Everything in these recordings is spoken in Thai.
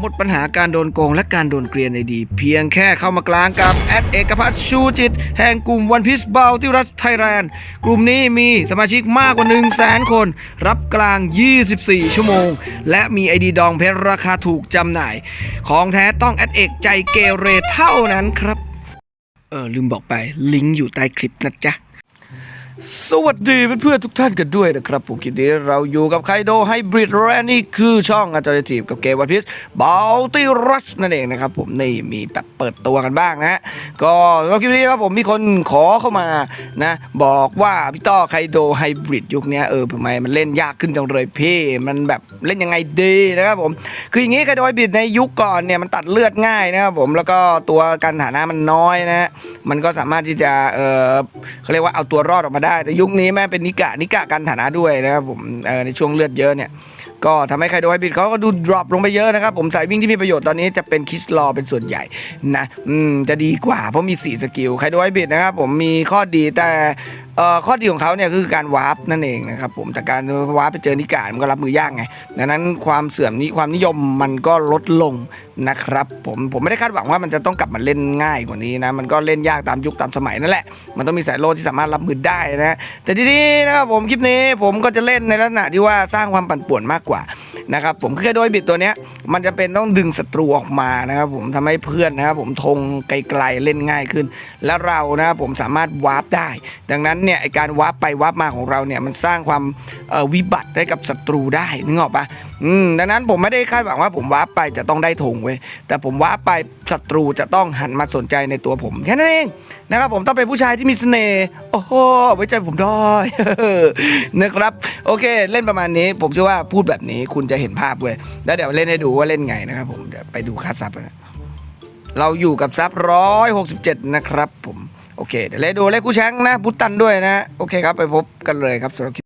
หมดปัญหาการโดนโกงและการโดนเกลียนในดี เพียงแค่เข้ามากลางกับแอดเอกพัฒน์ชูจิต แห่งกลุ่มวันพิ e เบลที่รัสไทยแลนด์ กลุ่มนี้มีสมาชิกมากกว่า 1 0 0 0 0แสนคน รับกลาง 24 ชั่วโมง และมีไอดีดองเพชรราคาถูกจำหน่าย ของแท้ต้องแอดเอกใจเกเรเท่านั้นครับ เออลืมบอกไปลิงก์อยู่ใต้คลิปนะจ๊ะ สวัสดีเพื่อนๆทุกท่านกันด้วยนะครับผมคิดดีเราอยู่กับไคโดไฮบริดและนี่คือช่องอัลเทอร์ทีฟกับเกมวันพีซบอลติรัสนั่นเองนะครับผมนี่มีแบบเปิดตัวกันบ้างนะ ก็สำหรับคลิปนี้ครับผมมีคนขอเข้ามานะ บอกว่าพี่ต้อไคโดไฮบริดยุคนี้เออทำไมมันเล่นยากขึ้นจังเลยพี่มันแบบเล่นยังไงดีนะครับผมคืออย่างนี้ไคโดไฮบริดในยุคก่อนเนี่ยมันตัดเลือดง่ายนะครับผมแล้วก็ตัวการฐานะมันน้อยนะฮะมันก็สามารถที่จะเออเขาเรียกว่าเอาตัวรอดออกมาได้ แต่ยุคนี้แม่เป็นนิกะนิกะกันฐานะด้วยนะครับผมในช่วงเลือดเยอะเนี่ยก็ทำให้ไคโดไฮบริดเขาก็ดูดรอปลงไปเยอะนะครับ ผมสายวิ่งที่มีประโยชน์ตอนนี้จะเป็นคิสลอเป็นส่วนใหญ่นะอืมจะดีกว่าเพราะมี 4 สกิลไคโดไฮบริดนะครับผมมีข้อดีแต่ ข้อดีของเขาเนี่ยคือการวาร์ปนั่นเองนะครับผมแต่การวาร์ปไปเจอนิกามันก็รับมือยากไง ดังนั้นความเสื่อมนี้ความนิยมมันก็ลดลงนะครับผมผมไม่ได้คาดหวังว่ามันจะต้องกลับมาเล่นง่ายกว่านี้นะมันก็เล่นยากตามยุคตามสมัยนั่นแหละ มันต้องมีสายโลดที่สามารถรับมือได้นะแต่ทีนี้นะครับผมคลิปนี้ผมก็จะเล่นในลักษณะที่ว่าสร้างความปั่นป่วนมากกว่า นะครับผมคือโดยบิดตัวเนี้ยมันจะเป็นต้องดึงศัตรูออกมานะครับผมทำให้เพื่อนนะครับผมทงไกลๆเล่นง่ายขึ้น และเรานะครับผมสามารถวาร์ปได้ ดังนั้นเนี่ยการวาร์ปไปวาร์ปมาของเราเนี่ยมันสร้างความวิบัติให้กับศัตรูได้นึกออกปะอืมดังนั้นผมไม่ได้คาดหวังว่าผมว้าไปจะต้องได้ธงเว้ยแต่ผมว้าไปศัตรูจะต้องหันมาสนใจในตัวผมแค่นั้นเองนะครับผมต้องเป็นผู้ชายที่มีเสน่ห์โอ้โหไว้ใจผมได้นะครับ โอเค เล่นประมาณนี้ ผมเชื่อว่าพูดแบบนี้คุณจะเห็นภาพเว้ยแล้วเดี๋ยวเล่นให้ดูว่าเล่นไงนะครับผมเดี๋ยวไปดูค่าซับนะเราอยู่กับซับร้อยหกสิบเจ็ดนะครับผมโอเคเดี๋ยวเลยดูเลขคู่แชงนะบุตตันด้วยนะ โอเคครับไปพบกันเลยครับสำหรับคลิป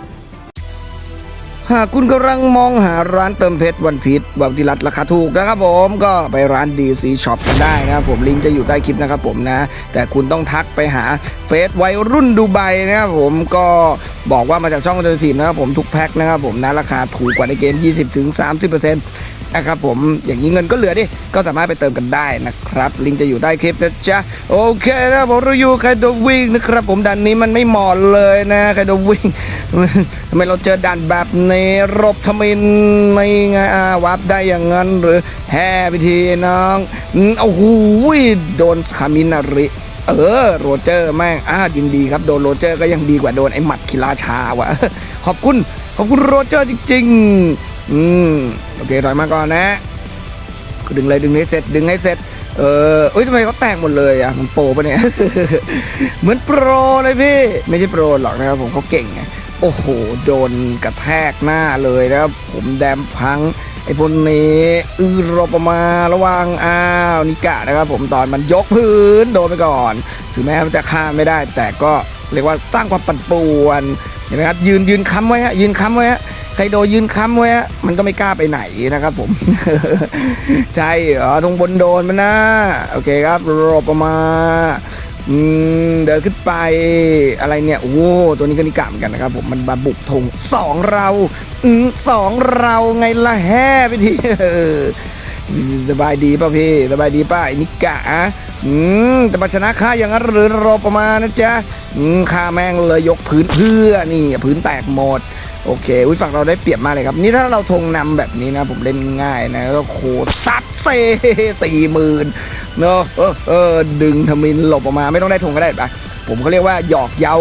หากคุณกำลังมองหาร้านเติมเพชรวันพีชแบบที่รัดราคาถูกนะครับผมก็ไปร้านดีซีช็อปกันได้นะครับผมลิงก์จะอยู่ใต้คลิปนะครับผมนะ แต่คุณต้องทักไปหาเฟซวัยรุ่นดูไบนะครับผมก็บอกว่ามาจากช่องเจอทีมนะครับผมทุกแพ็คนะครับผมนะราคาถูกกว่าในเกม 20-30% นะครับผมอย่างนี้เงินก็เหลือดิก็สามารถไปเติมกันได้นะครับ ลิงก์จะอยู่ใต้คลิปนะจ๊ะโอเคนะผมเราอยู่ใครโดวิ่งนะครับผมดันนี้มันไม่เหมาะเลยนะใครโดวิ่งทำไมเราเจอด่านแบบนี้รบทำไมในไงอาวับได้อย่างนั้นหรือแฮ่พิธีน้องโอ้โหโดนคามินาริเออโรเจอร์แม่งอ่ายินดีครับ โดนโรเจอร์ก็ยังดีกว่าโดนไอ้หมัดคิราชาวะขอบคุณ ขอบคุณโรเจอร์จริง ๆ อืมโอเคถอยมาก่อนนะดึงเลยดึงให้เสร็จดึงให้เสร็จเออเอ้ยทำไมเขาแตกหมดเลยอะมันโปรปะเนี่ย เหมือนโปรเลยพี่ ไม่ใช่โปรหรอกนะครับผมเขาเก่งไงโอ้โห โดนกระแทกหน้าเลยนะครับ ผมแดมพัง ไอ้พวกนี้อือรบออกมาระวังอ้าวนิกะนะครับ ผมตอนมันยกพื้นโดนไปก่อน ถึงแม้มันจะฆ่าไม่ได้ แต่ก็เรียกว่าสร้างความปั่นป่วนเห็นไหมครับยืนยืนค้ำไว้ฮะยืนค้ำไว้ฮะ ใครโดนยืนค้ำไว้มันก็ไม่กล้าไปไหนนะครับผม ใช่เหรอตรงบนโดนมันนะ โอเคครับรบออกมาเดินขึ้นไปอะไรเนี่ย โอ้โหตัวนี้ก็นิกะเหมือนกันนะครับผมมันมาบุกธงสองเราอืสองเราไงล่ะแฮ่ไปทีสบายดีป่ะพี่สบายดีป่ะนิกะอะอืมแต่มาชนะข้าอย่างนั้นหรือรอประมาณนะจ๊ะอืมข้าแม่งเลยยกพื้นเพื่อนี่พื้นแตกหมด โอเคอุ้ยฝั่งเราได้เปรียบมากเลยครับ นี่ถ้าเราธงนำแบบนี้นะ ผมเล่นง่ายนะก็โคซัดเซสี่หมื่นเนอะเออเออดึงทมินหลบออกมาไม่ต้องได้ธงก็ได้ปะผมเขาเรียกว่าหยอกเย้า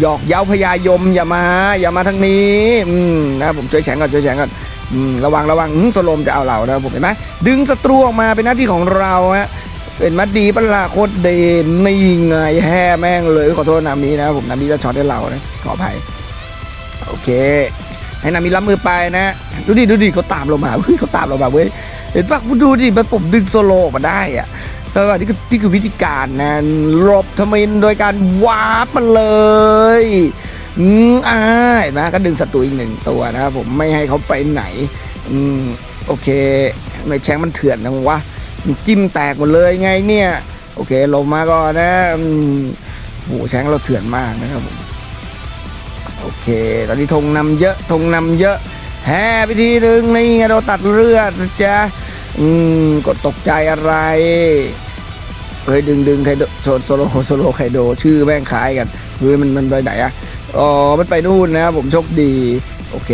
หยอกเย้าพญายมอย่ามา อย่ามาทางนี้อืมนะผมช่วยแฉงก่อนช่วยแฉงก่อนอืมระวังระวังสโลมจะเอาเรานะผมเห็นไหมดึงศัตรูออกมาเป็นหน้าที่ของเราฮะเป็นมัดดีปะลาโคตรเดนนี่ไงแห่แม่งเลยขอโทษนามีนะผมนามีจะช็อตให้เรานะขออภัย โอเค ให้นามีรับมือไปนะ ดูดิดูดิเขาตามเรามาเฮ้ยเขาตามเรามาเว้ยเห็นปะดูดิมันผมดึงโซโลมาได้อะแล้วก็นี่คือนี่คือวิธีการนะหลบทมินโดยการวาร์ปมันเลยอืมอ่าเห็นไหมก็ดึงศัตรูอีกหนึ่งตัวนะครับผมไม่ให้เขาไปไหนอืมโอเคไม่แชงมันเถื่อนนะวะจิ้มแตกหมดเลยไงเนี่ย โอเคลงมาก่อนนะอืมโหแชงเราเถื่อนมากนะครับผม โอเค ตอนนี้ธงนำเยอะธงนำเยอะแฮ่ไปทีหนึ่งนี่ไงเราตัดเลือดนะจ๊ะอืมกดตกใจอะไรเฮ้ยดึงดึงไคโดโซโลโซโลไคโดชื่อแม่งคล้ายกันเฮ้ยมันมันไปไหนอะอ๋อมันไปนู่นนะ ผมโชคดี โอเค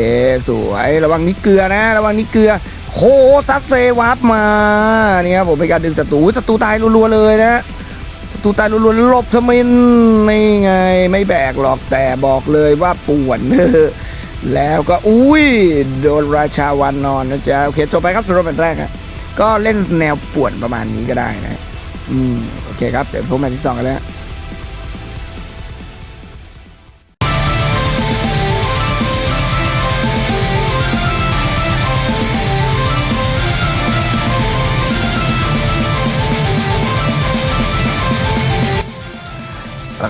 สวยระวังนิดเกลือนะ ระวังนิดเกลือโคซัดเซวับมาเนี่ยครับผมเป็นการดึงศัตรูศัตรูตายรัวๆเลยนะ ตูตายรัวๆลบทำไมนี่ไง ไม่แบกหรอกแต่บอกเลยว่าป่วนแล้วก็อุ้ยโดนราชาวันนอนนะจ๊ะโอเคจบไปครับสำหรับแมตช์แรกอะก็เล่นแนวป่วนประมาณนี้ก็ได้นะ อืม โอเคครับ เดี๋ยวพบแมตช์ที่สองกันแล้ว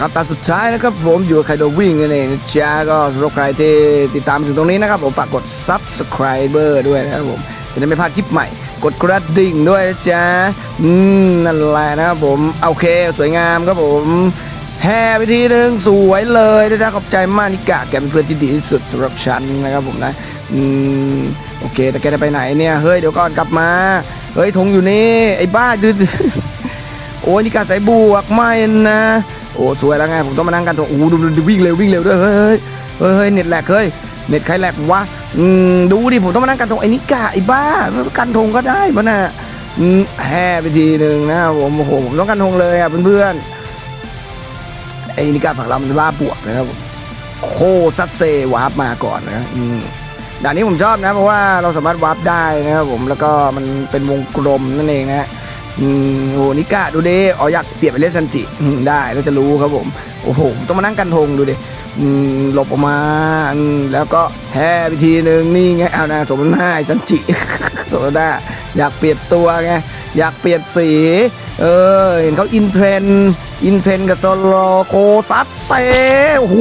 ครับตาสุดท้ายนะครับผมอยู่กับไคโดวิ่งนั่นเองนะจ๊ะก็สำหรับใครที่ติดตามถึงตรงนี้นะครับผมฝากกด subscriber ด้วยนะครับผมจะได้ไม่พลาดคลิปใหม่ กดกระดิ่งด้วยนะจ๊ะอืมนั่นแหละนะครับผมโอเคสวยงามครับผมแห่ไปทีหนึ่งสวยเลยนะจ๊ะขอบใจมากนิกะแกเป็นเพื่อนที่ดีที่สุดสำหรับฉันนะครับผมนะอืมโอเคแต่แกจะไปไหนเนี่ยเฮ้ยเดี๋ยวก่อนกลับมาเฮ้ยธงอยู่นี่ไอ้บ้าดื้อโอ้ยนี่กาใส่บวกไม่นะ โอ้สวยแล้วไงผมต้องมานั่งกันตรงอู้ดูดูวิ่งเร็ววิ่งเร็วด้วยเฮ้ยเฮ้ยเน็ตแหลกเฮ้ยเน็ตใครแหลกวะดูดิผมต้องมานั่งกันตรงไอ้นิกาไอ้บ้ากันทงก็ได้ปะน่ะแห่ไปทีหนึ่งนะผมโอ้โหผมต้องกันทงเลยอะเพื่อนๆไอ้นิกาฝั่งเรามันบ้าบวกนะครับโคซัดเซวาร์ปมาก่อนนะอืด่านนี้ผมชอบนะเพราะว่าเราสามารถวาร์ปได้นะครับผมแล้วก็มันเป็นวงกลมนั่นเองนะ อืมโหนิกะดูดิอ๋ออยากเปลี่ยนไปเล่นซันจิอืมได้แล้วจะรู้ครับผม โอ้โห ต้องมานั่งกันทงดูดิอืมหลบออกมาอืมแล้วก็แห่ไปทีหนึ่งนี่ไงเอานะสมน้าไอ้ซันจิ สมน้าอยากเปลี่ยนตัวไงอยากเปลี่ยนสี เออ เห็นเขาอินเทรน อินเทรนกับโซโลโคซัดเซโอ้โห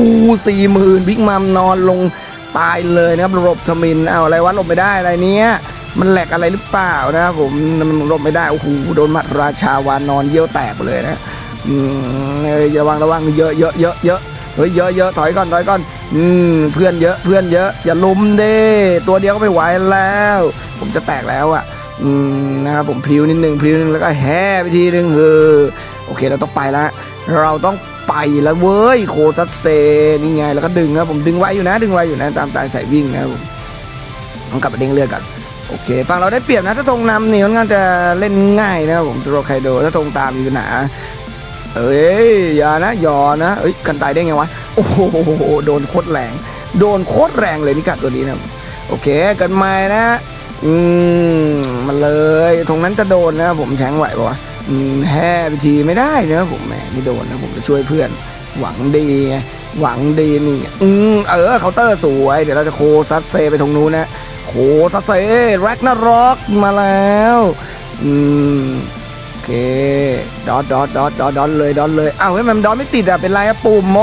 สี่หมื่นบิ๊กมัมนอนลงตายเลยนะครับหลบทมิน เอาอะไรวะหลบไม่ได้อะไรเนี้ย มันแหลกอะไรหรือเปล่านะครับผมมันลบไม่ได้โอ้โหโดนหมัดราชาวานอนเยี่ยวแตกไปเลยนะอืมเอ้ยระวังระวังเยอะเยอะเยอะเยอะเฮ้ยเยอะเยอะถอยก่อนถอยก่อนอืมเพื่อนเยอะเพื่อนเยอะ อย่าลุมเด้ตัวเดียวก็ไม่ไหวแล้ว ผมจะแตกแล้วอะอืมนะครับผมพิวนิดนึงพิวนิดนึงแล้วก็แห่ไปทีนึงเออโอเคเราต้องไปแล้วเราต้องไปแล้วเว้ยโคซัสเซนี่ไงแล้วก็ดึงนะผมดึงไว้อยู่นะ ดึงไว้อยู่นะตามตายใส่วิ่งนะครับผมต้องกลับมาเด้งเลือดกัน โอเคฝั่งเราได้เปรียบนะ ถ้าธงนำนี่ค่อนข้างจะเล่นง่ายนะครับผมสโรไคโดถ้าธงตามมีปัญหาเอ้ยอย่านะย่านะเอ้ยกันตายได้ไงวะโอ้โหโดนโคตรแรง โดนโคตรแรงเลยนิกัดตัวนี้นะโอเคกันใหม่นะอืมมันเลยตรงนั้นจะโดนนะผมแชงไหวปะวะอืมแห่ไปทีไม่ได้นะผมแหมไม่โดนนะผมจะช่วยเพื่อน หวังดีหวังดีนี่อืมเออเคาน์เตอร์สวย เดี๋ยวเราจะโคซัดเซไปตรงนู้นนะ โหซัสเซ่แร็กนาร็อกมาแล้ว อืมโอเคดอทดอทดอทดอทดอทเลยดอทเลยอ้าวเฮ้ยมันดอทไม่ติดอะเป็นไรอะปุ่มโม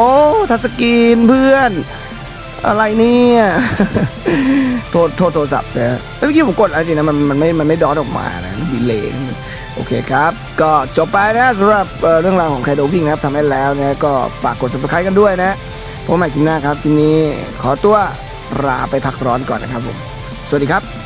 ทัสกีนเพื่อน อะไรเนี่ยโทษโทษโทรศัพท์แต่เมื่อกี้ผมกดอะไรจรินะมันมันไม่มันไม่ดอทออกมานะดีเลย์โอเคครับ ก็จบไปนะสำหรับเรื่องราวของไคโดวิ่งนะครับทำให้แล้วนะก็ฝากกด subscribe กันด้วยนะพบใหม่คลิปหน้าครับคลิปนี้ขอตัวลาไปพักร้อนก่อนนะครับผม สวัสดีครับ